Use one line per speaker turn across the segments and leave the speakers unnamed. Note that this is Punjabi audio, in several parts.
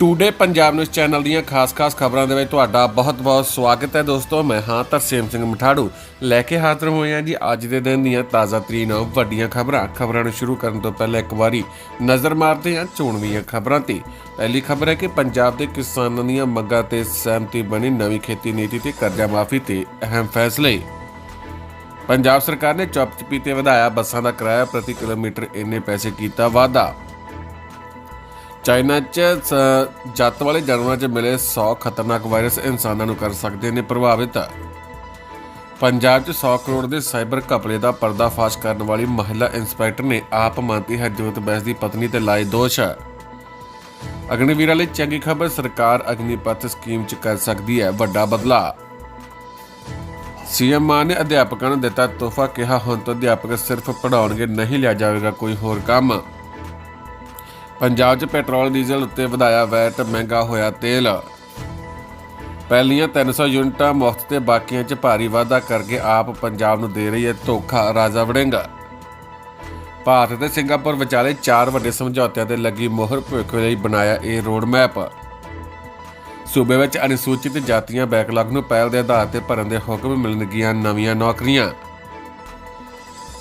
ਟੂਡੇ ਪੰਜਾਬ ਨਿਊਜ਼ ਚੈਨਲ ਦੀਆਂ ਖਾਸ-ਖਾਸ ਖਬਰਾਂ ਦੇ ਵਿੱਚ ਤੁਹਾਡਾ ਬਹੁਤ-ਬਹੁਤ ਸਵਾਗਤ ਹੈ ਦੋਸਤੋ। ਮੈਂ ਹਾਂ ਤਰਸੇਮ ਸਿੰਘ ਮਠਾੜੂ। ਲੈ ਕੇ ਹਾਜ਼ਰ ਹੋਏ ਹਾਂ ਜੀ ਅੱਜ ਦੇ ਦਿਨ ਦੀਆਂ ਤਾਜ਼ਾ ਤਰੀਨ ਵੱਡੀਆਂ ਖਬਰਾਂ। ਖਬਰਾਂ ਨੂੰ ਸ਼ੁਰੂ ਕਰਨ ਤੋਂ ਪਹਿਲਾਂ ਇੱਕ ਵਾਰੀ ਨਜ਼ਰ ਮਾਰਦੇ ਹਾਂ ਚੋਣਵੀਆਂ ਖਬਰਾਂ ਤੇ। ਪਹਿਲੀ ਖਬਰ ਹੈ ਕਿ ਪੰਜਾਬ ਦੇ ਕਿਸਾਨਾਂ ਦੀਆਂ ਮੰਗਾਂ ਤੇ ਸਹਿਮਤੀ ਬਣੀ ਨਵੀਂ ਖੇਤੀ ਨੀਤੀ ਤੇ ਕਰਜ਼ਾ ਮਾਫੀ ਤੇ ਅਹਿਮ ਫੈਸਲੇ। ਪੰਜਾਬ ਸਰਕਾਰ ਨੇ ਚੁੱਪ ਤੇ ਵਧਾਇਆ ਬੱਸਾਂ ਦਾ ਕਿਰਾਇਆ ਪ੍ਰਤੀ ਕਿਲੋਮੀਟਰ ਇੰਨੇ ਪੈਸੇ ਕੀਤਾ ਵਾਧਾ ਚਾਈਨਾ 'ਚ ਜੱਤ ਵਾਲੇ ਜਾਨਵਰਾਂ 'ਚ ਮਿਲੇ 100 ਖਤਰਨਾਕ ਵਾਇਰਸ ਇਨਸਾਨਾਂ ਨੂੰ ਕਰ ਸਕਦੇ ਨੇ ਪ੍ਰਭਾਵਿਤ। ਪੰਜਾਬ 'ਚ 100 ਕਰੋੜ ਦੇ ਸਾਈਬਰ ਘਪਲੇ ਦਾ ਪਰਦਾਫਾਸ਼ ਕਰਨ ਵਾਲੀ ਮਹਿਲਾ ਇੰਸਪੈਕਟਰ ਨੇ ਆਪ ਮੰਨਤੀ ਹਰਜੋਤ ਬੈਸ ਦੀ ਪਤਨੀ ਤੇ ਲਾਏ ਦੋਸ਼। ਅਗਨੀਵੀਰਾਂ ਲਈ ਚੰਗੀ ਖਬਰ ਸਰਕਾਰ ਅਗਨੀਪਥ ਸਕੀਮ 'ਚ ਕਰ ਸਕਦੀ ਹੈ, ਵੱਡਾ ਬਦਲਾਅ ਸੀਐਮ ਮਾਨ ਨੇ ਅਧਿਆਪਕਾਂ ਨੂੰ ਦਿੱਤਾ ਤੋਹਫਾ, ਕਿਹਾ ਹੁਣ ਤੋਂ ਅਧਿਆਪਕ ਸਿਰਫ ਪੜ੍ਹਾਉਣਗੇ, ਨਹੀਂ ਲਿਆ ਜਾਵੇਗਾ ਕੋਈ ਹੋਰ ਕੰਮ। ਪੰਜਾਬ 'ਚ ਪੈਟਰੋਲ, ਡੀਜ਼ਲ ਉੱਤੇ ਵਧਾਇਆ ਵੈਟ, ਮਹਿੰਗਾ ਹੋਇਆ ਤੇਲ। ਪਹਿਲੀਆਂ 300 ਯੂਨਿਟਾਂ ਮੁਫਤ ਤੇ ਬਾਕੀਆਂ 'ਚ ਭਾਰੀ ਵਾਧਾ ਕਰਕੇ ਆਪ ਪੰਜਾਬ ਨੂੰ ਦੇ ਰਹੀ ਹੈ ਧੋਖਾ ਰਾਜਾ ਵੜਿੰਗਾ। ਭਾਰਤ ਤੇ ਸਿੰਗਾਪੁਰ ਵਿਚਾਲੇ ਚਾਰ ਵੱਡੇ ਸਮਝੌਤਿਆਂ ਤੇ ਲੱਗੀ ਮੋਹਰ ਭਵਿੱਖ ਲਈ ਬਣਾਇਆ ਇਹ ਰੋਡ ਮੈਪ। ਸੂਬੇ ਵਿੱਚ ਅਨੁਸੂਚਿਤ ਜਾਤੀਆਂ ਬੈਕਲਾਗ ਨੂੰ ਪਹਿਲ ਦੇ ਆਧਾਰ ਤੇ ਭਰਨ ਦੇ ਹੁਕਮ ਮਿਲਣਗੀਆਂ ਨਵੀਆਂ ਨੌਕਰੀਆਂ।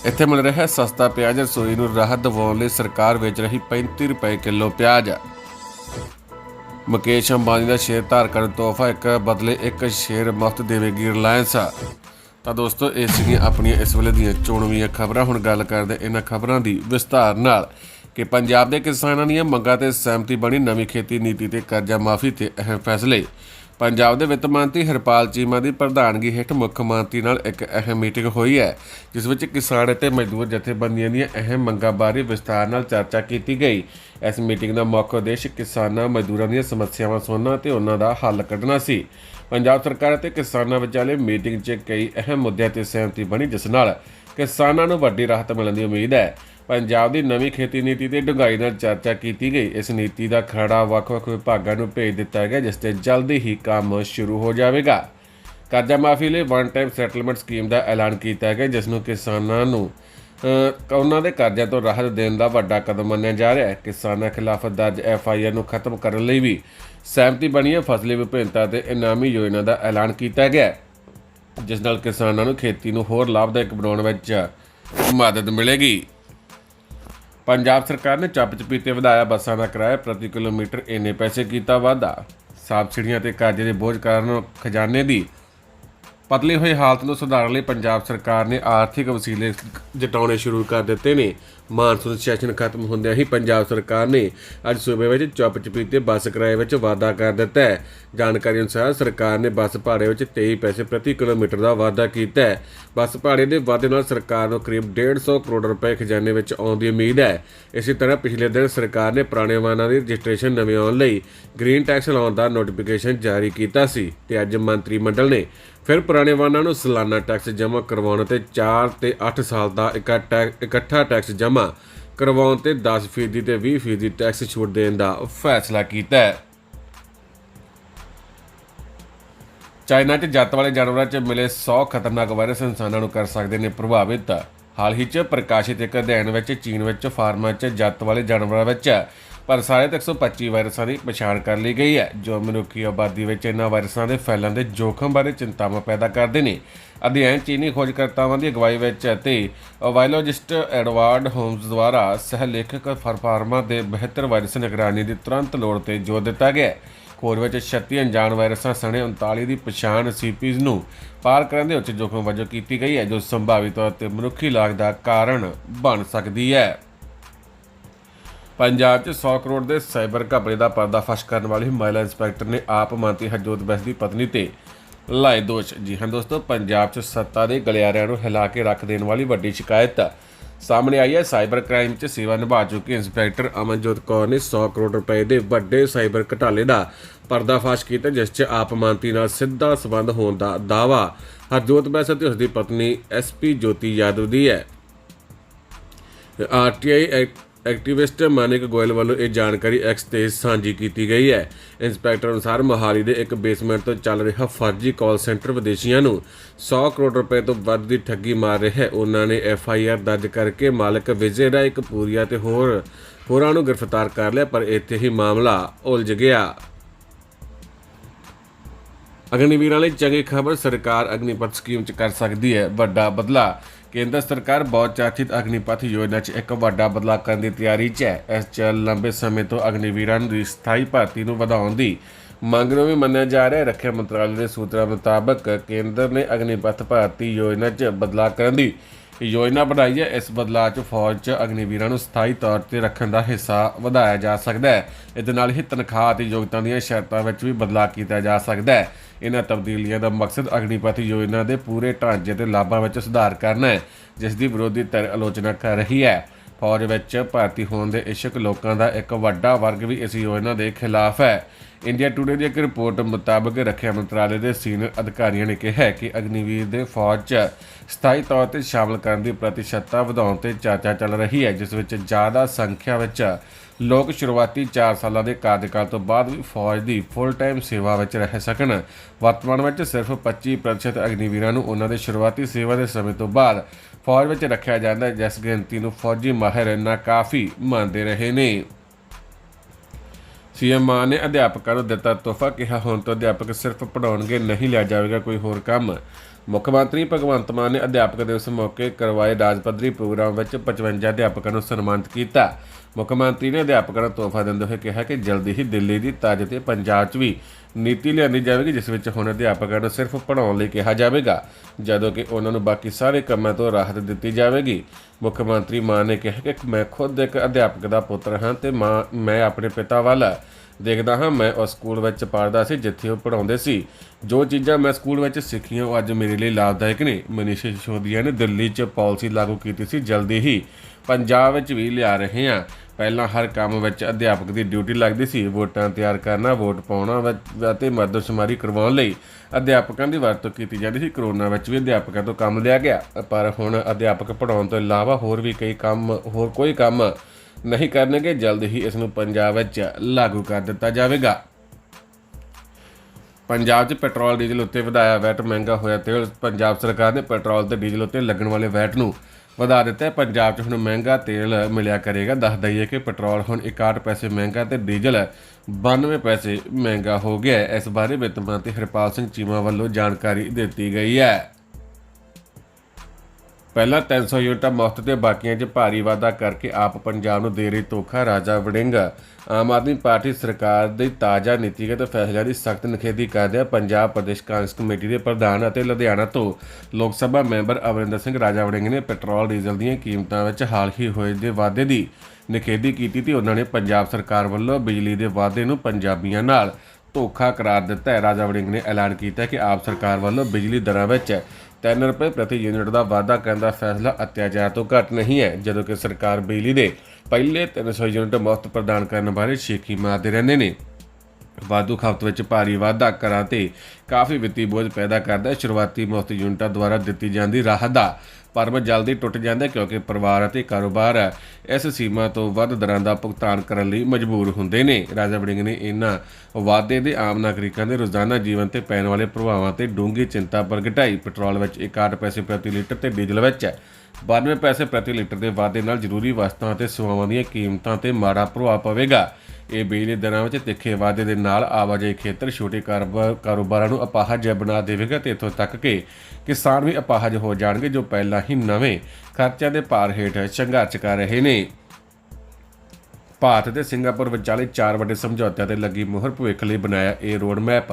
ਇੱਥੇ ਮਿਲ ਰਿਹਾ ਸਸਤਾ ਪਿਆਜ਼, ਰਸੋਈ ਨੂੰ ਰਾਹਤ ਦਿਵਾਉਣ ਲਈ ਸਰਕਾਰ ਵੇਚ ਰਹੀ 35 ਰੁਪਏ ਕਿਲੋ ਪਿਆਜ਼। ਮੁਕੇਸ਼ ਅੰਬਾਨੀ ਦਾ ਸ਼ੇਅਰ ਧਾਰਕਾਂ ਨੂੰ ਤੋਹਫਾ ਇੱਕ ਬਦਲੇ ਇੱਕ ਸ਼ੇਅਰ ਮੁਫਤ ਦੇਵੇਗੀ ਰਿਲਾਇੰਸ। ਤਾਂ ਦੋਸਤੋ, ਇਹ ਸੀਗੀਆਂ ਆਪਣੀਆਂ ਇਸ ਵੇਲੇ ਦੀਆਂ ਚੋਣਵੀਆਂ ਖਬਰਾਂ। ਹੁਣ ਗੱਲ ਕਰਦੇ ਇਹਨਾਂ ਖਬਰਾਂ ਦੀ ਵਿਸਤਾਰ ਨਾਲ ਕਿ ਪੰਜਾਬ ਦੇ ਕਿਸਾਨਾਂ ਦੀਆਂ ਮੰਗਾਂ ਤੇ ਸਹਿਮਤੀ ਬਣੀ ਨਵੀਂ ਖੇਤੀ ਨੀਤੀ ਤੇ ਕਰਜ਼ਾ ਮਾਫੀ ਤੇ ਅਹਿਮ ਫੈਸਲੇ। ਪੰਜਾਬ ਦੇ ਵਿੱਤ ਮੰਤਰੀ ਹਰਪਾਲ ਚੀਮਾ ਦੀ ਪ੍ਰਧਾਨਗੀ ਹੇਠ ਮੁੱਖ ਮੰਤਰੀ ਨਾਲ ਇੱਕ ਅਹਿਮ ਮੀਟਿੰਗ ਹੋਈ ਹੈ, ਜਿਸ ਵਿੱਚ ਕਿਸਾਨ ਅਤੇ ਮਜ਼ਦੂਰ ਜਥੇਬੰਦੀਆਂ ਦੀਆਂ ਅਹਿਮ ਮੰਗਾਂ ਬਾਰੇ ਵਿਸਥਾਰ ਨਾਲ ਚਰਚਾ ਕੀਤੀ ਗਈ। ਇਸ ਮੀਟਿੰਗ ਦਾ ਮੁੱਖ ਉਦੇਸ਼ ਕਿਸਾਨਾਂ, ਮਜ਼ਦੂਰਾਂ ਦੀਆਂ ਸਮੱਸਿਆਵਾਂ ਸੁਣਨਾ ਤੇ ਉਹਨਾਂ ਦਾ ਹੱਲ ਕੱਢਣਾ ਸੀ। ਪੰਜਾਬ ਸਰਕਾਰ ਅਤੇ ਕਿਸਾਨਾਂ ਵਿਚਾਲੇ ਮੀਟਿੰਗ 'ਚ ਕਈ ਅਹਿਮ ਮੁੱਦਿਆਂ ਤੇ ਸਹਿਮਤੀ ਬਣੀ, ਜਿਸ ਨਾਲ ਕਿਸਾਨਾਂ ਨੂੰ ਵੱਡੀ ਰਾਹਤ ਮਿਲਣ ਦੀ ਉਮੀਦ ਹੈ। ਪੰਜਾਬ ਦੀ ਨਵੀਂ ਖੇਤੀ ਨੀਤੀ ਤੇ ਡੂੰਘਾਈ ਨਾਲ ਚਰਚਾ ਕੀਤੀ ਗਈ। ਇਸ ਨੀਤੀ ਦਾ ਖਰੜਾ ਵੱਖ-ਵੱਖ ਵਿਭਾਗਾਂ ਨੂੰ ਭੇਜ ਦਿੱਤਾ ਗਿਆ, ਜਿਸ ਤੇ ਜਲਦੀ ਹੀ ਕੰਮ ਸ਼ੁਰੂ ਹੋ ਜਾਵੇਗਾ। ਕਰਜ਼ਾ ਮਾਫੀ ਲਈ ਵਨ ਟਾਈਮ ਸੈਟਲਮੈਂਟ ਸਕੀਮ ਦਾ ਐਲਾਨ ਕੀਤਾ ਗਿਆ, ਜਿਸ ਨੂੰ ਕਿਸਾਨਾਂ ਨੂੰ ਉਹਨਾਂ ਦੇ ਕਰਜ਼ਿਆਂ ਤੋਂ ਰਾਹਤ ਦੇਣ ਦਾ ਵੱਡਾ ਕਦਮ ਮੰਨਿਆ ਜਾ ਰਿਹਾ ਹੈ। ਕਿਸਾਨਾਂ ਖਿਲਾਫ ਦਰਜ ਐਫ ਆਈ ਆਰ ਨੂੰ ਖਤਮ ਕਰਨ ਲਈ ਵੀ ਸਹਿਮਤੀ ਬਣੀ ਹੈ। ਫਸਲੀ ਵਿਭਿੰਨਤਾ ਤੇ ਇਨਾਮੀ ਯੋਜਨਾ ਦਾ ਐਲਾਨ ਕੀਤਾ ਗਿਆ ਜਿਸ ਨਾਲ ਕਿਸਾਨਾਂ ਨੂੰ ਖੇਤੀ ਨੂੰ ਹੋਰ ਲਾਭਦਾਇਕ ਬਣਾਉਣ ਵਿੱਚ ਮਦਦ ਮਿਲੇਗੀ। ਪੰਜਾਬ ਸਰਕਾਰ ਨੇ ਚੱਪ ਚਪੀਤੇ ਵਧਾਇਆ ਬੱਸਾਂ ਦਾ ਕਿਰਾਇਆ ਪ੍ਰਤੀ ਕਿਲੋਮੀਟਰ ਇੰਨੇ ਪੈਸੇ ਕੀਤਾ ਵਾਧਾ। ਸਬਸਿਡੀਆਂ ਤੇ ਕਰਜ਼ੇ ਦੇ ਬੋਝ ਕਾਰਨ ਖਜ਼ਾਨੇ ਦੀ ਪਤਲੀ ਹੋਈ ਹਾਲਤ ਨੂੰ ਸੁਧਾਰਨ ਲਈ ਪੰਜਾਬ ਸਰਕਾਰ ਨੇ ਆਰਥਿਕ ਵਸੀਲੇ ਜਟਾਉਣੇ ਸ਼ੁਰੂ ਕਰ ਦਿੱਤੇ ਨੇ। ਮਾਨਸੂਨ ਸੈਸ਼ਨ ਖਤਮ ਹੁੰਦਿਆਂ ਹੀ ਪੰਜਾਬ ਸਰਕਾਰ ਨੇ ਅੱਜ ਸੂਬੇ ਵਿੱਚ ਚੁੱਪ ਚਪੀਤੇ ਬੱਸ ਕਿਰਾਏ ਵਿੱਚ ਵਾਧਾ ਕਰ ਦਿੱਤਾ ਹੈ। ਜਾਣਕਾਰੀ ਅਨੁਸਾਰ ਸਰਕਾਰ ਨੇ ਬੱਸ ਭਾੜੇ ਵਿੱਚ 23 ਪੈਸੇ ਪ੍ਰਤੀ ਕਿਲੋਮੀਟਰ ਦਾ ਵਾਧਾ ਕੀਤਾ ਹੈ। ਬੱਸ ਭਾੜੇ ਦੇ ਵਾਧੇ ਨਾਲ ਸਰਕਾਰ ਨੂੰ ਕਰੀਬ 150 ਕਰੋੜ ਰੁਪਏ ਖਜ਼ਾਨੇ ਵਿੱਚ ਆਉਣ ਦੀ ਉਮੀਦ ਹੈ। ਇਸੇ ਤਰ੍ਹਾਂ ਪਿਛਲੇ ਦਿਨ ਸਰਕਾਰ ਨੇ ਪੁਰਾਣੇ ਵਾਹਨਾਂ ਦੀ ਰਜਿਸਟ੍ਰੇਸ਼ਨ ਨਵੇਂ ਆਉਣ ਲਈ ਗ੍ਰੀਨ ਟੈਕਸ ਲਾਉਣ ਦਾ ਨੋਟੀਫਿਕੇਸ਼ਨ ਜਾਰੀ ਕੀਤਾ ਸੀ ਤੇ ਅੱਜ ਮੰਤਰੀ ਮੰਡਲ ਨੇ ਫਿਰ ਪੁਰਾਣੇ ਵਾਹਨਾਂ ਨੂੰ ਸਾਲਾਨਾ ਟੈਕਸ ਜਮ੍ਹਾਂ ਕਰਵਾਉਣ ਤੇ 4 ਤੇ 8 ਸਾਲ ਦਾ ਇਕੱਠਾ ਇਕੱਠਾ ਟੈਕਸ ਜਮ੍ਹਾਂ ਕਰਵਾਉਣ ਤੇ 10% ਤੇ 20% ਟੈਕਸ ਛੂਟ ਦੇਣ ਦਾ ਫੈਸਲਾ ਕੀਤਾ ਹੈ। ਚਾਈਨਾ 'ਚ ਜੱਤ ਵਾਲੇ ਜਾਨਵਰਾਂ 'ਚ ਮਿਲੇ 100 ਖਤਰਨਾਕ ਵਾਇਰਸ ਇਨਸਾਨਾਂ ਨੂੰ ਕਰ ਸਕਦੇ ਨੇ ਪ੍ਰਭਾਵਿਤ। ਹਾਲ ਹੀ 'ਚ ਪ੍ਰਕਾਸ਼ਿਤ ਇੱਕ ਅਧਿਐਨ ਵਿੱਚ ਚੀਨ ਵਿੱਚ ਫਾਰਮਾਂ 'ਚ ਜੱਤ ਵਾਲੇ ਜਾਨਵਰਾਂ ਵਿੱਚ ਪ੍ਰਸਾਰਿਤ 125 ਵਾਇਰਸਾਂ ਦੀ ਪਛਾਣ ਕਰ ਲਈ ਗਈ ਹੈ, ਜੋ ਮਨੁੱਖੀ ਆਬਾਦੀ ਵਿੱਚ ਇਹਨਾਂ ਵਾਇਰਸਾਂ ਦੇ ਫੈਲਣ ਦੇ ਜੋਖਮ ਬਾਰੇ ਚਿੰਤਾਵਾਂ ਪੈਦਾ ਕਰਦੇ ਨੇ। ਅਧਿਐਨ ਚੀਨੀ ਖੋਜਕਰਤਾਵਾਂ ਦੀ ਅਗਵਾਈ ਵਿੱਚ ਅਤੇ ਵਾਇਓਲੋਜਿਸਟ ਐਡਵਾਰਡ ਹੋਮਸ ਦੁਆਰਾ ਸਹਿ ਲੇਖਕ ਫਾਰਮਾ ਦੇ ਬਿਹਤਰ ਵਾਇਰਸ ਨਿਗਰਾਨੀ ਦੀ ਤੁਰੰਤ ਲੋੜ ਤੇ ਜ਼ੋਰ ਦਿੱਤਾ ਗਿਆ ਹੈ। ਖੋਜ ਵਿੱਚ 36 ਅਣਜਾਣ ਵਾਇਰਸਾਂ ਸਣੇ 39 ਦੀ ਪਛਾਣ ਸੀਪੀਜ਼ ਨੂੰ ਪਾਰ ਕਰਨ ਦੇ ਉੱਚ ਜੋਖਮ ਵਜੋਂ ਕੀਤੀ ਗਈ ਹੈ, ਜੋ ਸੰਭਾਵੀ ਤੌਰ ਤੇ ਮਨੁੱਖੀ ਲਾਗ ਦਾ ਕਾਰਨ ਬਣ ਸਕਦੀ ਹੈ। ਪੰਜਾਬ 'ਚ 100 ਕਰੋੜ ਦੇ ਸਾਈਬਰ ਘਪਲੇ ਦਾ ਪਰਦਾਫਾਸ਼ ਕਰਨ ਵਾਲੀ ਮਹਿਲਾ ਇੰਸਪੈਕਟਰ ਨੇ ਆਪ ਮੰਤਰੀ ਹਰਜੋਤ ਬੈਸ ਦੀ ਪਤਨੀ ਤੇ ਲਾਏ ਦੋਸ਼। ਜੀ ਹਾਂ ਦੋਸਤੋ, ਪੰਜਾਬ 'ਚ ਸੱਤਾ ਦੇ ਗਲਿਆਰਿਆਂ ਨੂੰ ਹਿਲਾ ਕੇ ਰੱਖ ਦੇਣ ਵਾਲੀ ਵੱਡੀ ਸ਼ਿਕਾਇਤ ਸਾਹਮਣੇ ਆਈ ਹੈ, ਸਾਈਬਰ ਕ੍ਰਾਈਮ 'ਚ ਸੇਵਾ ਨਿਭਾ ਚੁੱਕੀ ਇੰਸਪੈਕਟਰ ਅਮਨਜੋਤ ਕੌਰ ਨੇ 100 ਕਰੋੜ ਰੁਪਏ ਦੇ ਵੱਡੇ ਸਾਈਬਰ ਘਟਾਲੇ ਦਾ ਪਰਦਾਫਾਸ਼ ਕੀਤਾ, ਜਿਸ 'ਚ ਆਪ ਮੰਤਰੀ ਨਾਲ ਸਿੱਧਾ ਸਬੰਧ ਹੋਣ ਦਾ ਦਾਵਾ ਹਰਜੋਤ ਬੈਂਸ ਅਤੇ ਉਸ ਦੀ ਪਤਨੀ ਐਸਪੀ ਜੋਤੀ ਯਾਦਵ ਦੀ ਹੈ। ਆਰਟੀਆਈ ਐਕਟਿਵਿਸਟ ਮਾਨਿਕ ਗੋਇਲ ਵੱਲੋਂ ਇਹ ਜਾਣਕਾਰੀ ਐਕਸ ਤੇ ਸਾਂਝੀ ਕੀਤੀ ਗਈ ਹੈ। ਇੰਸਪੈਕਟਰ ਅਨੁਸਾਰ ਮੋਹਾਲੀ ਦੇ ਇੱਕ ਬੇਸਮੈਂਟ ਤੋਂ ਚੱਲ ਰਿਹਾ ਫਰਜ਼ੀ ਕਾਲ ਸੈਂਟਰ ਵਿਦੇਸ਼ੀਆਂ ਨੂੰ 100 ਕਰੋੜ ਰੁਪਏ ਤੋਂ ਵੱਧ ਦੀ ਠੱਗੀ ਮਾਰ ਰਿਹਾ ਹੈ। ਉਹਨਾਂ ਨੇ ਐਫ ਆਈ ਆਰ ਦਰਜ ਕਰਕੇ ਮਾਲਕ ਵਿਜੇ ਦਾ ਇੱਕ ਪੂਰੀਆ ਤੇ ਹੋਰ ਹੋਰਾਂ ਨੂੰ ਗ੍ਰਿਫਤਾਰ ਕਰ ਲਿਆ, ਪਰ ਇੱਥੇ ਹੀ ਮਾਮਲਾ ਉਲਝ ਗਿਆ। ਅਗਨੀਵੀਰਾਂ ਲਈ ਚੰਗੀ ਖਬਰ, ਸਰਕਾਰ ਅਗਨੀਪਥ ਸਕੀਮ ਚ ਕਰ ਸਕਦੀ ਹੈ। ਵੱਡਾ ਬਦਲਾ ਕੇਂਦਰ ਸਰਕਾਰ ਬਹੁਤ ਚਰਚਿਤ ਅਗਨੀਪਥ ਯੋਜਨਾ 'ਚ ਇੱਕ ਵੱਡਾ ਬਦਲਾਅ ਕਰਨ ਦੀ ਤਿਆਰੀ 'ਚ ਹੈ। ਇਸ 'ਚ ਲੰਬੇ ਸਮੇਂ ਤੋਂ ਅਗਨੀਵੀਰਾਂ ਦੀ ਸਥਾਈ ਭਰਤੀ ਨੂੰ ਵਧਾਉਣ ਦੀ ਮੰਗ ਨੂੰ ਵੀ ਮੰਨਿਆ ਜਾ ਰਿਹਾ ਹੈ। ਰੱਖਿਆ ਮੰਤਰਾਲੇ ਦੇ ਸੂਤਰਾਂ ਮੁਤਾਬਕ ਕੇਂਦਰ ਨੇ ਅਗਨੀਪਥ ਭਰਤੀ ਯੋਜਨਾ 'ਚ ਬਦਲਾਅ ਕਰਨ ਦੀ ਯੋਜਨਾ ਬਣਾਈ ਹੈ। ਇਸ ਬਦਲਾਅ 'ਚ ਫੌਜ 'ਚ ਅਗਨੀਵੀਰਾਂ ਨੂੰ ਸਥਾਈ ਤੌਰ ਤੇ ਰੱਖਣ ਦਾ ਹਿੱਸਾ ਵਧਾਇਆ ਜਾ ਸਕਦਾ ਹੈ। ਇਹਦੇ ਨਾਲ ਹੀ ਤਨਖਾਹ ਅਤੇ ਯੋਗਤਾ ਦੀਆਂ ਸ਼ਰਤਾਂ ਵਿੱਚ ਵੀ ਬਦਲਾਅ ਕੀਤਾ ਜਾ ਸਕਦਾ ਹੈ। ਇਹਨਾਂ ਤਬਦੀਲੀਆਂ ਦਾ ਮਕਸਦ ਅਗਨੀਪਥ ਯੋਜਨਾ ਦੇ ਪੂਰੇ ਢਾਂਚੇ ਤੇ ਲਾਭਾਂ ਵਿੱਚ ਸੁਧਾਰ ਕਰਨਾ ਹੈ, ਜਿਸ ਦੀ ਵਿਰੋਧੀ ਧਿਰ ਆਲੋਚਨਾ ਕਰ ਰਹੀ ਹੈ। ਫੌਜ ਵਿੱਚ ਭਰਤੀ ਹੋਣ ਦੇ ਇਸ਼ਕ ਲੋਕਾਂ ਦਾ ਇੱਕ ਵੱਡਾ ਵਰਗ ਵੀ ਇਸ ਯੋਜਨਾ ਦੇ ਖਿਲਾਫ ਹੈ। ਇੰਡੀਆ ਟੂਡੇ ਦੀ ਇੱਕ ਰਿਪੋਰਟ ਮੁਤਾਬਕ ਰੱਖਿਆ ਮੰਤਰਾਲੇ ਦੇ ਸੀਨੀਅਰ ਅਧਿਕਾਰੀਆਂ ਨੇ ਕਿਹਾ ਕਿ ਅਗਨੀਵੀਰ ਦੇ ਫੌਜ 'ਚ ਸਥਾਈ ਤੌਰ ਤੇ ਸ਼ਾਮਲ ਕਰਨ ਦੀ ਪ੍ਰਤੀਸ਼ਤਤਾ ਵਧਾਉਣ ਤੇ ਚਰਚਾ ਚੱਲ ਰਹੀ ਹੈ, ਜਿਸ ਵਿੱਚ ਜ਼ਿਆਦਾ ਸੰਖਿਆ ਵਿੱਚ ਲੋਕ ਸ਼ੁਰੂਆਤੀ 4 ਸਾਲਾਂ ਦੇ ਕਾਰਜਕਾਲ ਤੋਂ ਬਾਅਦ ਵੀ ਫੌਜ ਦੀ ਫੁੱਲ ਟਾਈਮ ਸੇਵਾ ਵਿੱਚ ਰਹਿ ਸਕਣ। ਵਰਤਮਾਨ ਵਿੱਚ ਸਿਰਫ 25% ਅਗਨੀਵੀਰਾਂ ਨੂੰ ਉਹਨਾਂ ਦੇ ਸ਼ੁਰੂਆਤੀ ਸੇਵਾ ਦੇ ਸਮੇਂ ਤੋਂ ਬਾਅਦ ਫੌਜ ਵਿੱਚ ਰੱਖਿਆ ਜਾਂਦਾ ਹੈ, ਜਿਸ ਗਿਣਤੀ ਨੂੰ ਫੌਜੀ ਮਾਹਿਰ ਨਾਕਾਫੀ ਮੰਨਦੇ ਰਹੇ ਨੇ। ਸੀਐਮ ਮਾਨ ਨੇ ਅਧਿਆਪਕਾਂ ਨੂੰ ਦਿੱਤਾ ਤੋਹਫਾ, ਕਿਹਾ ਹੁਣ ਤੋਂ ਅਧਿਆਪਕ ਸਿਰਫ ਪੜਾਉਣਗੇ ਨਹੀਂ ਲਿਆ ਜਾਵੇਗਾ, ਕੋਈ ਹੋਰ ਕੰਮ। ਮੁੱਖ ਮੰਤਰੀ ਭਗਵੰਤ ਮਾਨ ਨੇ ਅਧਿਆਪਕ ਦਿਵਸ ਮੌਕੇ ਕਰਵਾਏ ਰਾਜ ਪੱਧਰੀ ਪ੍ਰੋਗਰਾਮ ਵਿੱਚ 55 ਅਧਿਆਪਕਾਂ ਨੂੰ ਸਨਮਾਨਿਤ ਕੀਤਾ। ਮੁੱਖ ਮੰਤਰੀ ਨੇ ਅਧਿਆਪਕਾਂ ਨੂੰ ਤੋਹਫਾ ਦਿੰਦੇ ਹੋਏ ਕਿਹਾ ਕਿ ਜਲਦੀ ਹੀ ਦਿੱਲੀ ਦੀ ਤਰਜ਼ ਤੇ ਪੰਜਾਬ 'ਚ ਵੀ ਨੀਤੀ ਲਿਆਂਦੀ ਜਾਵੇਗੀ, ਜਿਸ ਵਿੱਚ ਹੁਣ ਅਧਿਆਪਕਾਂ ਨੂੰ ਸਿਰਫ ਪੜ੍ਹਾਉਣ ਲਈ ਕਿਹਾ ਜਾਵੇਗਾ, ਜਦੋਂ ਕਿ ਉਹਨਾਂ ਨੂੰ ਬਾਕੀ ਸਾਰੇ ਕੰਮਾਂ ਤੋਂ ਰਾਹਤ ਦਿੱਤੀ ਜਾਵੇਗੀ। ਮੁੱਖ ਮੰਤਰੀ ਮਾਨ ਨੇ ਕਿਹਾ ਕਿ ਮੈਂ ਖੁਦ ਇੱਕ ਅਧਿਆਪਕ ਦਾ ਪੁੱਤਰ ਹਾਂ ਤੇ ਮਾਂ, ਮੈਂ ਆਪਣੇ ਪਿਤਾ ਵੱਲ ਦੇਖਦਾ ਹਾਂ, ਮੈਂ ਉਸ ਸਕੂਲ ਵਿੱਚ ਪੜ੍ਹਦਾ ਸੀ, ਜਿੱਥੇ ਉਹ ਪੜ੍ਹਾਉਂਦੇ ਸੀ। ਜੋ ਚੀਜ਼ਾਂ ਮੈਂ ਸਕੂਲ ਵਿੱਚ ਸਿੱਖੀਆਂ, ਉਹ ਅੱਜ ਮੇਰੇ ਲਈ ਲਾਭਦਾਇਕ ਨੇ। ਮਨੀਸ਼ ਸਿਸੋਦੀਆ ਨੇ ਦਿੱਲੀ 'ਚ ਪਾਲਿਸੀ ਲਾਗੂ ਕੀਤੀ ਸੀ, ਜਲਦੀ ਹੀ ਪੰਜਾਬ ਵਿੱਚ ਵੀ ਲਿਆ ਰਹੇ ਹਾਂ। ਪਹਿਲਾਂ ਹਰ ਕੰਮ ਵਿੱਚ ਅਧਿਆਪਕ ਦੀ ਡਿਊਟੀ ਲੱਗਦੀ ਸੀ। ਵੋਟਾਂ ਤਿਆਰ ਕਰਨਾ, ਵੋਟ ਪਾਉਣਾ ਵ- ਅਤੇ ਮਰਦਮਸ਼ੁਮਾਰੀ ਕਰਵਾਉਣ ਲਈ ਅਧਿਆਪਕਾਂ ਦੀ ਵਰਤੋਂ ਕੀਤੀ ਜਾਂਦੀ ਸੀ। ਕਰੋਨਾ ਵਿੱਚ ਵੀ ਅਧਿਆਪਕਾਂ ਤੋਂ ਕੰਮ ਲਿਆ ਗਿਆ। ਪਰ ਹੁਣ ਅਧਿਆਪਕ ਪੜਾਉਣ ਤੋਂ ਇਲਾਵਾ ਹੋਰ ਵੀ ਕਈ ਕੰਮ, ਹੋਰ ਕੋਈ ਕੰਮ ਨਹੀਂ ਕਰਨਗੇ, ਜਲਦ ਹੀ ਇਸ ਨੂੰ ਪੰਜਾਬ ਵਿੱਚ ਲਾਗੂ ਕਰ ਦਿੱਤਾ ਜਾਵੇਗਾ। ਪੰਜਾਬ 'ਚ ਪੈਟਰੋਲ, ਡੀਜ਼ਲ ਉੱਤੇ ਵਧਾਇਆ ਵੈਟ, ਮਹਿੰਗਾ ਹੋਇਆ ਤੇਲ। ਪੰਜਾਬ ਸਰਕਾਰ ਨੇ ਪੈਟਰੋਲ ਤੇ ਡੀਜ਼ਲ ਉੱਤੇ ਲੱਗਣ ਵਾਲੇ ਵੈਟ ਨੂੰ ਵਧਾ ਦਿੱਤਾ ਹੈ। ਪੰਜਾਬ 'ਚ ਹੁਣ ਮਹਿੰਗਾ ਤੇਲ ਮਿਲਿਆ ਕਰੇਗਾ। ਦੱਸ ਦਈਏ ਕਿ ਪੈਟਰੋਲ ਹੁਣ 61 ਪੈਸੇ ਮਹਿੰਗਾ ਤੇ ਡੀਜ਼ਲ 92 ਪੈਸੇ ਮਹਿੰਗਾ ਹੋ ਗਿਆ ਇਸ ਬਾਰੇ ਵਿੱਤ ਮੰਤਰੀ ਹਰਪਾਲ ਸਿੰਘ ਚੀਮਾ ਵੱਲੋਂ ਜਾਣਕਾਰੀ ਦਿੱਤੀ ਗਈ ਹੈ। ਪਹਿਲਾਂ 300 ਯੂਨਿਟਾਂ ਮੁਫਤ ਤੇ ਬਾਕੀਆਂ 'ਚ ਭਾਰੀ ਵਾਧਾ ਕਰਕੇ ਆਪ ਪੰਜਾਬ ਨੂੰ ਦੇ ਰਹੀ ਧੋਖਾ ਰਾਜਾ ਵੜਿੰਗ। ਆਮ ਆਦਮੀ ਪਾਰਟੀ ਸਰਕਾਰ ਦੇ ਤਾਜ਼ਾ ਨੀਤੀਗਤ ਫੈਸਲਿਆਂ ਦੀ ਸਖਤ ਨਿਖੇਧੀ ਕਰਦਿਆਂ ਪੰਜਾਬ ਪ੍ਰਦੇਸ਼ ਕਾਂਗਰਸ ਕਮੇਟੀ ਦੇ ਪ੍ਰਧਾਨ ਅਤੇ ਲੁਧਿਆਣਾ ਤੋਂ ਲੋਕ ਸਭਾ ਮੈਂਬਰ ਅਮਰਿੰਦਰ ਸਿੰਘ ਰਾਜਾ ਵੜਿੰਗ ਨੇ ਪੈਟਰੋਲ, ਡੀਜ਼ਲ ਦੀਆਂ ਕੀਮਤਾਂ ਵਿੱਚ ਹਾਲ ਹੀ ਹੋਏ ਦੇ ਵਾਧੇ ਦੀ ਨਿਖੇਧੀ ਕੀਤੀ ਤੇ ਉਹਨਾਂ ਨੇ ਪੰਜਾਬ ਸਰਕਾਰ ਵੱਲੋਂ ਬਿਜਲੀ ਦੇ ਵਾਧੇ ਨੂੰ ਪੰਜਾਬੀਆਂ ਨਾਲ ਧੋਖਾ ਕਰਾਰ ਦਿੱਤਾ। ਹੈ ਰਾਜਾ ਵੜਿੰਗ ਨੇ ਐਲਾਨ ਕੀਤਾ ਕਿ ਆਪ ਸਰਕਾਰ ਵੱਲੋਂ ਬਿਜਲੀ ਦਰਾਂ ਵਿੱਚ 3 ਰੁਪਏ ਪ੍ਰਤੀ ਯੂਨਿਟ ਦਾ ਵਾਧਾ ਕਰਨ ਦਾ ਫੈਸਲਾ ਅਤਿਆਚਾਰ ਤੋਂ ਘੱਟ ਨਹੀਂ ਹੈ, ਜਦੋਂ ਕਿ ਸਰਕਾਰ ਬਿਜਲੀ ਦੇ ਪਹਿਲੇ 300 ਯੂਨਿਟ ਮੁਫਤ ਪ੍ਰਦਾਨ ਕਰਨ ਬਾਰੇ ਸ਼ੇਖੀ ਮਾਰਦੇ ਰਹਿੰਦੇ ਨੇ। ਵਾਧੂ ਖਪਤ ਵਿੱਚ ਭਾਰੀ ਵਾਧਾ ਕਰਾਂ ਤੇ ਕਾਫੀ ਵਿੱਤੀ ਬੋਝ ਪੈਦਾ ਕਰਦਾ ਹੈ। ਸ਼ੁਰੂਆਤੀ ਮੁਫਤ ਯੂਨਿਟਾਂ ਦੁਆਰਾ ਦਿੱਤੀ ਜਾਂਦੀ ਰਾਹਤ ਦਾ ਪਰਮ ਜਲਦੀ ਟੁੱਟ ਜਾਂਦਾ ਕਿਉਂਕਿ ਪਰਿਵਾਰ ਅਤੇ ਕਾਰੋਬਾਰ ਇਸ ਸੀਮਾ ਤੋਂ ਵੱਧ ਦਰਾਂ ਦਾ ਭੁਗਤਾਨ ਕਰਨ ਲਈ ਮਜਬੂਰ ਹੁੰਦੇ ਨੇ। ਰਾਜਾ ਵੜਿੰਗ ਨੇ ਇਹਨਾਂ ਵਾਧੇ ਦੇ ਆਮ ਨਾਗਰਿਕਾਂ ਦੇ ਰੋਜ਼ਾਨਾ ਜੀਵਨ ਤੇ ਪੈਣ ਵਾਲੇ ਪ੍ਰਭਾਵਾਂ ਤੇ ਡੂੰਘੀ ਚਿੰਤਾ ਪ੍ਰਗਟਾਈ। ਪੈਟਰੋਲ ਵਿੱਚ 61 ਪੈਸੇ ਪ੍ਰਤੀ ਲੀਟਰ ਤੇ ਡੀਜ਼ਲ ਵਿੱਚ 92 ਪੈਸੇ ਪ੍ਰਤੀ ਲੀਟਰ ਦੇ ਵਾਧੇ ਨਾਲ ਜ਼ਰੂਰੀ ਵਸਤਾਂ ਅਤੇ ਸੇਵਾਵਾਂ ਦੀਆਂ ਕੀਮਤਾਂ ਤੇ ਮਾੜਾ ਪ੍ਰਭਾਵ ਪਵੇਗਾ। ਇਹ ਬਿਜਲੀ ਦਰਾਂ ਵਿੱਚ ਤਿੱਖੇ ਵਾਧੇ ਦੇ ਨਾਲ ਆਵਾਜਾਈ ਖੇਤਰ ਛੋਟੇ ਕਾਰੋਬਾਰ- ਕਾਰੋਬਾਰਾਂ ਨੂੰ ਅਪਾਹਜ ਬਣਾ ਦੇਵੇਗਾ ਤੇ ਇੱਥੋਂ ਤੱਕ ਕਿ ਕਿਸਾਨ ਵੀ ਅਪਾਹਜ ਹੋ ਜਾਣਗੇ ਜੋ ਪਹਿਲਾਂ ਹੀ ਨਵੇਂ ਖਰਚਿਆਂ ਦੇ ਭਾਰ ਹੇਠ ਸੰਘਰਸ਼ ਕਰ ਰਹੇ ਨੇ। ਭਾਰਤ ਤੇ ਸਿੰਗਾਪੁਰ ਵਿਚਾਲੇ ਚਾਰ ਵੱਡੇ ਸਮਝੌਤਿਆਂ ਤੇ ਲੱਗੀ ਮੁਹਰ ਭਵਿੱਖ ਲਈ ਬਣਾਇਆ ਇਹ ਰੋਡ ਮੈਪ।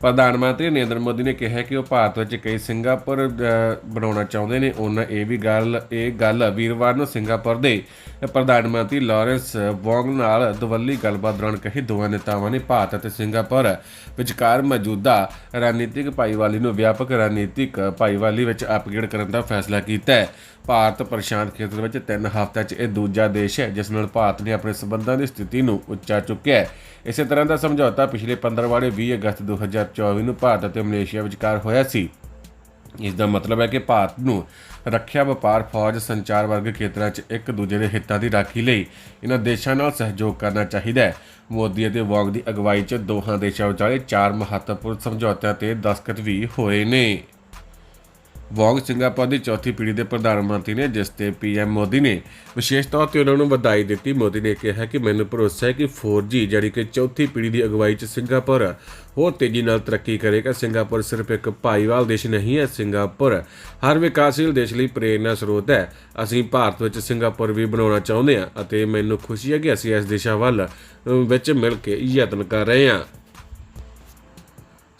ਪ੍ਰਧਾਨ ਮੰਤਰੀ ਨਰਿੰਦਰ ਮੋਦੀ ਨੇ ਕਿਹਾ ਕਿ ਉਹ ਭਾਰਤ ਵਿੱਚ ਕਈ ਸਿੰਗਾਪੁਰ ਬਣਾਉਣਾ ਚਾਹੁੰਦੇ ਨੇ। ਉਹਨਾਂ ਇਹ ਵੀ ਗੱਲ, ਇਹ ਗੱਲ ਵੀਰਵਾਰ ਨੂੰ ਸਿੰਗਾਪੁਰ ਦੇ ਪ੍ਰਧਾਨ ਮੰਤਰੀ ਲਾਰੈਂਸ ਵੋਂਗ ਨਾਲ ਦਵੱਲੀ ਗੱਲਬਾਤ ਦੌਰਾਨ ਕਹੀ ਦੋਵਾਂ ਨੇਤਾਵਾਂ ਨੇ ਭਾਰਤ ਅਤੇ ਸਿੰਗਾਪੁਰ ਵਿਚਕਾਰ ਮੌਜੂਦਾ ਰਣਨੀਤਿਕ ਭਾਈਵਾਲੀ ਨੂੰ ਵਿਆਪਕ ਰਣਨੀਤਿਕ ਭਾਈਵਾਲੀ ਵਿੱਚ ਅਪਗ੍ਰੇਡ ਕਰਨ ਦਾ ਫੈਸਲਾ ਕੀਤਾ ਹੈ। ਭਾਰਤ ਪ੍ਰਸ਼ਾਂਤ ਖੇਤਰ ਵਿੱਚ ਤਿੰਨ ਹਫ਼ਤਿਆਂ 'ਚ ਇਹ ਦੂਜਾ ਦੇਸ਼ ਹੈ, ਜਿਸ ਨਾਲ ਭਾਰਤ ਨੇ ਆਪਣੇ ਸਬੰਧਾਂ ਦੀ ਸਥਿਤੀ ਨੂੰ ਉੱਚਾ ਚੁੱਕਿਆ ਹੈ। ਇਸੇ ਤਰ੍ਹਾਂ ਦਾ ਸਮਝੌਤਾ ਪਿਛਲੇ 15 ਵਾਲੇ 20 ਅਗਸਤ 2024 ਨੂੰ ਭਾਰਤ ਅਤੇ ਮਲੇਸ਼ੀਆ ਵਿਚਕਾਰ ਹੋਇਆ ਸੀ। ਇਸ ਦਾ ਮਤਲਬ ਹੈ ਕਿ ਭਾਰਤ ਨੂੰ ਰੱਖਿਆ, ਵਪਾਰ, ਫੌਜ, ਸੰਚਾਰ ਵਰਗ ਖੇਤਰਾਂ 'ਚ ਇੱਕ ਦੂਜੇ ਦੇ ਹਿੱਤਾਂ ਦੀ ਰਾਖੀ ਲਈ ਇਹਨਾਂ ਦੇਸ਼ਾਂ ਨਾਲ ਸਹਿਯੋਗ ਕਰਨਾ ਚਾਹੀਦਾ ਹੈ। ਮੋਦੀ ਅਤੇ ਵਾਂਗ ਦੀ ਅਗਵਾਈ 'ਚ ਦੋਹਾਂ ਦੇਸ਼ਾਂ ਵਿਚਾਲੇ ਚਾਰ ਮਹੱਤਵਪੂਰਨ ਸਮਝੌਤਿਆਂ ਤੇ ਦਸਤਖਤ ਵੀ ਹੋਏ ਨੇ। ਵੌਂਗ ਸਿੰਗਾਪੁਰ ਦੀ ਚੌਥੀ ਪੀੜ੍ਹੀ ਦੇ ਪ੍ਰਧਾਨ ਮੰਤਰੀ ਨੇ, ਜਿਸ ਤੇ ਪੀਐਮ ਮੋਦੀ ਨੇ ਵਿਸ਼ੇਸ਼ ਤੌਰ ਤੇ ਉਹਨਾਂ ਨੂੰ ਵਧਾਈ ਦਿੱਤੀ। ਮੋਦੀ ਨੇ ਕਿਹਾ ਕਿ ਮੈਨੂੰ ਭਰੋਸਾ ਹੈ ਕਿ 4G ਜਿਹੜੀ ਕਿ ਚੌਥੀ ਪੀੜ੍ਹੀ ਦੀ ਅਗਵਾਈ 'ਚ ਸਿੰਗਾਪੁਰ ਹੋਰ ਤੇਜ਼ੀ ਨਾਲ ਤਰੱਕੀ ਕਰੇਗਾ। ਸਿੰਗਾਪੁਰ ਸਿਰਫ ਇੱਕ ਭਾਈਵਾਲ ਦੇਸ਼ ਨਹੀਂ ਹੈ, ਸਿੰਗਾਪੁਰ ਹਰ ਵਿਕਾਸਸ਼ੀਲ ਦੇਸ਼ ਲਈ ਪ੍ਰੇਰਨਾ ਸਰੋਤ ਹੈ। ਅਸੀਂ ਭਾਰਤ ਵਿੱਚ ਸਿੰਗਾਪੁਰ ਵੀ ਬਣਾਉਣਾ ਚਾਹੁੰਦੇ ਹਾਂ ਅਤੇ ਮੈਨੂੰ ਖੁਸ਼ੀ ਹੈ ਕਿ ਅਸੀਂ ਇਸ ਦਿਸ਼ਾ ਵੱਲ ਵਿੱਚ ਮਿਲ ਕੇ ਯਤਨ ਕਰ ਰਹੇ ਹਾਂ।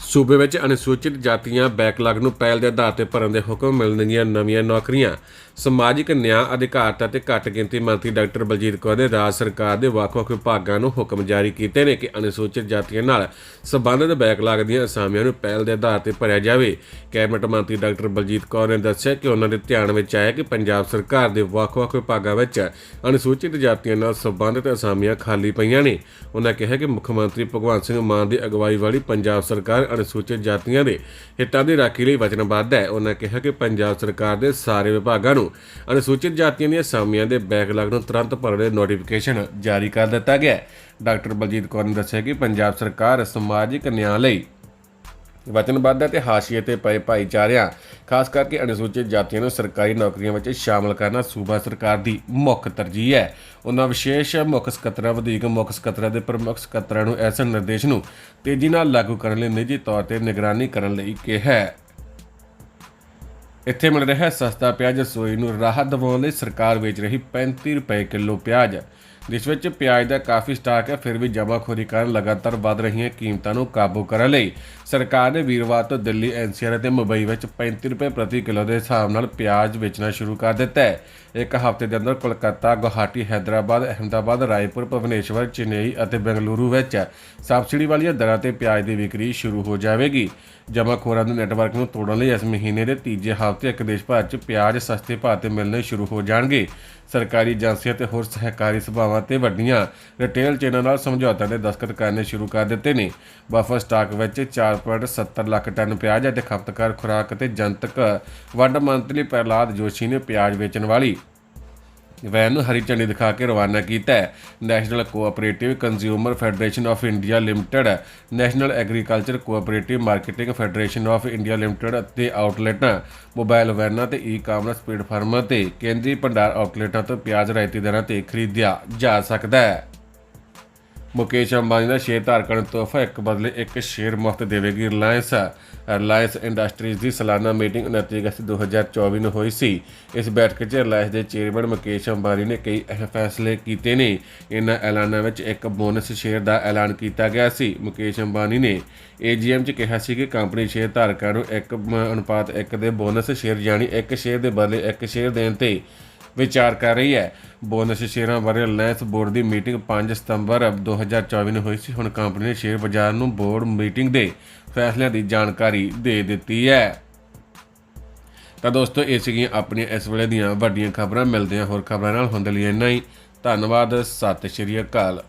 ਸੂਬੇ ਵਿੱਚ ਅਨੁਸੂਚਿਤ ਜਾਤੀਆਂ ਬੈਕਲਾਗ ਨੂੰ ਪਹਿਲ ਦੇ ਆਧਾਰ ਤੇ ਭਰਨ ਦੇ ਹੁਕਮ ਮਿਲਣਗੀਆਂ ਨਵੀਆਂ ਨੌਕਰੀਆਂ। ਸਮਾਜਿਕ ਨਿਆਂ ਅਧਿਕਾਰਤਾ ਤੇ ਘੱਟ ਗਿਣਤੀ ਮੰਤਰੀ ਡਾਕਟਰ ਬਲਜੀਤ ਕੌਰ ਨੇ ਰਾਜ ਸਰਕਾਰ ਦੇ ਵੱਖ-ਵੱਖ ਵਿਭਾਗਾਂ ਨੂੰ ਹੁਕਮ ਜਾਰੀ ਕੀਤੇ ਨੇ ਕਿ ਅਨੁਸੂਚਿਤ ਜਾਤੀਆਂ ਨਾਲ ਸੰਬੰਧਿਤ ਬੈਕਲਾਗ ਦੀਆਂ ਅਸਾਮੀਆਂ ਨੂੰ ਪਹਿਲ ਦੇ ਆਧਾਰ ਤੇ ਭਰਿਆ ਜਾਵੇ। ਕੈਬਨਿਟ ਮੰਤਰੀ ਡਾਕਟਰ ਬਲਜੀਤ ਕੌਰ ਨੇ ਦੱਸਿਆ ਕਿ ਉਹਨਾਂ ਦੇ ਧਿਆਨ ਵਿੱਚ ਆਇਆ ਕਿ ਪੰਜਾਬ ਸਰਕਾਰ ਦੇ ਵੱਖ-ਵੱਖ ਵਿਭਾਗਾਂ ਵਿੱਚ ਅਨੁਸੂਚਿਤ ਜਾਤੀਆਂ ਨਾਲ ਸੰਬੰਧਿਤ ਅਸਾਮੀਆਂ ਖਾਲੀ ਪਈਆਂ ਨੇ। ਉਹਨਾਂ ਕਿਹਾ ਕਿ ਮੁੱਖ ਮੰਤਰੀ ਭਗਵੰਤ ਸਿੰਘ ਮਾਨ ਦੀ ਅਗਵਾਈ ਵਾਲੀ ਪੰਜਾਬ ਸਰਕਾਰ ਅਨੁਸੂਚਿਤ ਜਾਤੀਆਂ ਦੇ ਹਿੱਤਾਂ ਦੀ ਰਾਖੀ ਲਈ ਵਚਨਬੱਧ ਹੈ। ਉਹਨਾਂ ਕਿਹਾ ਕਿ ਪੰਜਾਬ ਸਰਕਾਰ ਦੇ ਸਾਰੇ ਵਿਭਾਗਾਂ ਨੂੰ ਅਨੁਸੂਚਿਤ ਜਾਤੀਆਂ ਦੀਆਂ ਅਸਾਮੀਆਂ ਦੇ ਬੈਕਲਾਗ ਨੂੰ ਤੁਰੰਤ ਭਰਨ ਦੇ ਨੋਟੀਫਿਕੇਸ਼ਨ ਜਾਰੀ ਕਰ ਦਿੱਤਾ ਗਿਆ ਡਾਕਟਰ ਬਲਜੀਤ ਕੌਰ ਨੇ ਦੱਸਿਆ ਕਿ ਪੰਜਾਬ ਸਰਕਾਰ ਸਮਾਜਿਕ ਨਿਆਂ ਲਈ ਵਚਨਬੱਧ ਹੈ ਤੇ ਹਾਸ਼ੀਏ ਤੇ ਪਏ ਭਾਈਚਾਰਿਆਂ, ਖਾਸ ਕਰਕੇ ਅਨੁਸੂਚਿਤ ਜਾਤੀਆਂ ਨੂੰ ਸਰਕਾਰੀ ਨੌਕਰੀਆਂ ਵਿੱਚ ਸ਼ਾਮਲ ਕਰਨਾ ਸੂਬਾ ਸਰਕਾਰ ਦੀ ਮੁੱਖ ਤਰਜੀਹ ਹੈ। ਉਹਨਾਂ ਵਿਸ਼ੇਸ਼ ਮੁੱਖ ਸਕੱਤਰਾਂ, ਵਧੀਕ ਮੁੱਖ ਸਕੱਤਰਾਂ ਦੇ ਪ੍ਰਮੁੱਖ ਸਕੱਤਰਾਂ ਨੂੰ ਇਸ ਨਿਰਦੇਸ਼ ਨੂੰ ਤੇਜ਼ੀ ਨਾਲ ਲਾਗੂ ਕਰਨ ਲਈ ਨਿੱਜੀ ਤੌਰ ਤੇ ਨਿਗਰਾਨੀ ਕਰਨ ਲਈ ਕਿਹਾ ਹੈ। ਇੱਥੇ ਮਿਲ ਰਿਹਾ ਸਸਤਾ ਪਿਆਜ਼ ਰਸੋਈ ਨੂੰ ਰਾਹਤ ਦਿਵਾਉਣ ਲਈ ਸਰਕਾਰ ਵੇਚ ਰਹੀ 35 ਰੁਪਏ ਕਿਲੋ ਪਿਆਜ਼। ਜਿਸ ਵਿੱਚ ਪਿਆਜ਼ ਦਾ ਕਾਫੀ ਸਟਾਕ ਹੈ, ਫਿਰ ਵੀ ਜਮਾਖੋਰੀ ਕਾਰਨ ਲਗਾਤਾਰ ਵੱਧ ਰਹੀਆਂ ਕੀਮਤਾਂ ਨੂੰ ਕਾਬੂ ਕਰਨ ਲਈ ਸਰਕਾਰ ਨੇ ਵੀਰਵਾਰ ਤੋਂ ਦਿੱਲੀ, ਐਨਸੀਆਰ ਅਤੇ ਮੁੰਬਈ ਵਿੱਚ 35 ਰੁਪਏ ਪ੍ਰਤੀ ਕਿਲੋ ਦੇ ਹਿਸਾਬ ਨਾਲ ਪਿਆਜ਼ ਵੇਚਣਾ ਸ਼ੁਰੂ ਕਰ ਦਿੱਤਾ ਹੈ। ਇੱਕ ਹਫ਼ਤੇ ਦੇ ਅੰਦਰ ਕੋਲਕਾਤਾ, ਗੁਹਾਟੀ, ਹੈਦਰਾਬਾਦ, ਅਹਿਮਦਾਬਾਦ, ਰਾਏਪੁਰ, ਭੁਵਨੇਸ਼ਵਰ, ਚੇਨਈ ਅਤੇ ਬੈਂਗਲੁਰੂ ਵਿੱਚ ਸਬਸਿਡੀ ਵਾਲੀਆਂ ਦਰਾਂ ਤੇ ਪਿਆਜ਼ ਦੀ ਵਿਕਰੀ ਸ਼ੁਰੂ ਹੋ ਜਾਵੇਗੀ। ਜਮਾਖੋਰਾਂ ਦੇ ਨੈਟਵਰਕ ਨੂੰ ਤੋੜਨ ਲਈ ਇਸ ਮਹੀਨੇ ਦੇ ਤੀਜੇ ਹਫ਼ਤੇ ਇੱਕ ਦੇਸ਼ ਭਰ 'ਚ ਪਿਆਜ਼ ਸਸਤੇ ਭਾਅ ਤੇ ਮਿਲਣੇ ਸ਼ੁਰੂ ਹੋ ਜਾਣਗੇ। ਸਰਕਾਰੀ ਏਜੰਸੀਆਂ ਤੇ ਹੋਰ ਸਹਿਕਾਰੀ ਸਭਾਵਾਂ ਤੇ ਵੱਡੀਆਂ ਰਿਟੇਲ ਚੇਨਾਂ ਨਾਲ ਸਮਝੌਤਿਆਂ ਦੇ ਦਸਤਖਤ ਕਰਨੇ ਸ਼ੁਰੂ ਕਰ ਦਿੱਤੇ ਨੇ। ਬਫਰ ਸਟਾਕ ਵਿੱਚ 4.70 ਲੱਖ ਟਨ ਪਿਆਜ਼ ਅਤੇ ਖਪਤਕਾਰ ਖੁਰਾਕ ਤੇ ਜਨਤਕ ਵੰਡ ਮੰਤਰੀ ਪ੍ਰਹਲਾਦ ਜੋਸ਼ੀ ਨੇ ਪਿਆਜ਼ ਵੇਚਣ ਵਾਲੀ ਵੈਨ ਨੂੰ ਹਰੀ ਝੰਡੀ ਦਿਖਾ ਕੇ ਰਵਾਨਾ ਕੀਤਾ ਹੈ। National Cooperative Consumer Federation of India Limited National Agriculture Cooperative Marketing Federation of India Limited ਅਤੇ ਆਊਟਲੈਟਾਂ ਮੋਬਾਈਲ ਵੈਨਾਂ ਤੇ ਈ-ਕਾਮਰਸ ਪਲੇਟਫਾਰਮਾਂ ਤੇ ਕੇਂਦਰੀ ਭੰਡਾਰ ਆਊਟਲੈਟਾਂ ਤੋਂ ਪਿਆਜ਼, ਰਾਇਤੀ ਦਰਾਂ ਤੇ ਖਰੀਦਿਆ ਜਾ ਸਕਦਾ ਹੈ। ਮੁਕੇਸ਼ ਅੰਬਾਨੀ ਦਾ ਸ਼ੇਅਰ ਧਾਰਕਾਂ ਨੂੰ ਤੋਹਫਾ ਇੱਕ ਬਦਲੇ ਇੱਕ ਸ਼ੇਅਰ ਮੁਫਤ ਦੇਵੇਗੀ ਰਿਲਾਇੰਸ। ਰਿਲਾਇੰਸ ਇੰਡਸਟਰੀਜ਼ ਦੀ ਸਾਲਾਨਾ ਮੀਟਿੰਗ 29 ਅਗਸਤ 2024 ਨੂੰ ਹੋਈ ਸੀ। ਇਸ ਬੈਠਕ 'ਚ ਰਿਲਾਇੰਸ ਦੇ ਚੇਅਰਮੈਨ ਮੁਕੇਸ਼ ਅੰਬਾਨੀ ਨੇ ਕਈ ਅਹਿਮ ਫੈਸਲੇ ਕੀਤੇ ਨੇ। ਇਹਨਾਂ ਐਲਾਨਾਂ ਵਿੱਚ ਇੱਕ ਬੋਨਸ ਸ਼ੇਅਰ ਦਾ ਐਲਾਨ ਕੀਤਾ ਗਿਆ ਸੀ। ਮੁਕੇਸ਼ ਅੰਬਾਨੀ ਨੇ ਏਜੀਐਮ 'ਚ ਕਿਹਾ ਸੀ ਕਿ ਕੰਪਨੀ ਸ਼ੇਅਰ ਧਾਰਕਾਂ ਨੂੰ 1 ਅਨੁਪਾਤ 1 ਦੇ ਬੋਨਸ ਸ਼ੇਅਰ ਯਾਨੀ ਇੱਕ ਸ਼ੇਅਰ ਦੇ ਬਦਲੇ ਇੱਕ ਸ਼ੇਅਰ ਦੇਣ ਤੇ ਵਿਚਾਰ ਕਰ ਰਹੀ ਹੈ। ਬੋਨਸ ਸ਼ੇਅਰਾਂ ਬਾਰੇ ਰਿਲਾਇੰਸ ਬੋਰਡ ਦੀ ਮੀਟਿੰਗ 5 ਸਤੰਬਰ 2024 ਨੂੰ ਹੋਈ ਸੀ। ਹੁਣ ਕੰਪਨੀ ਨੇ ਸ਼ੇਅਰ ਬਾਜ਼ਾਰ ਨੂੰ ਬੋਰਡ ਮੀਟਿੰਗ ਦੇ ਫੈਸਲਿਆਂ ਦੀ ਜਾਣਕਾਰੀ ਦੇ ਦਿੱਤੀ ਹੈ। ਤਾਂ ਦੋਸਤੋ, ਇਹ ਸੀਗੀਆਂ ਆਪਣੀਆਂ ਇਸ ਵੇਲੇ ਦੀਆਂ ਵੱਡੀਆਂ ਖਬਰਾਂ। ਮਿਲਦੇ ਹਾਂ ਹੋਰ ਖਬਰਾਂ ਨਾਲ। ਹੁੰਦੇ ਲਈ ਇੰਨਾ ਹੀ। ਧੰਨਵਾਦ। ਸਤਿ ਸ਼੍ਰੀ ਅਕਾਲ।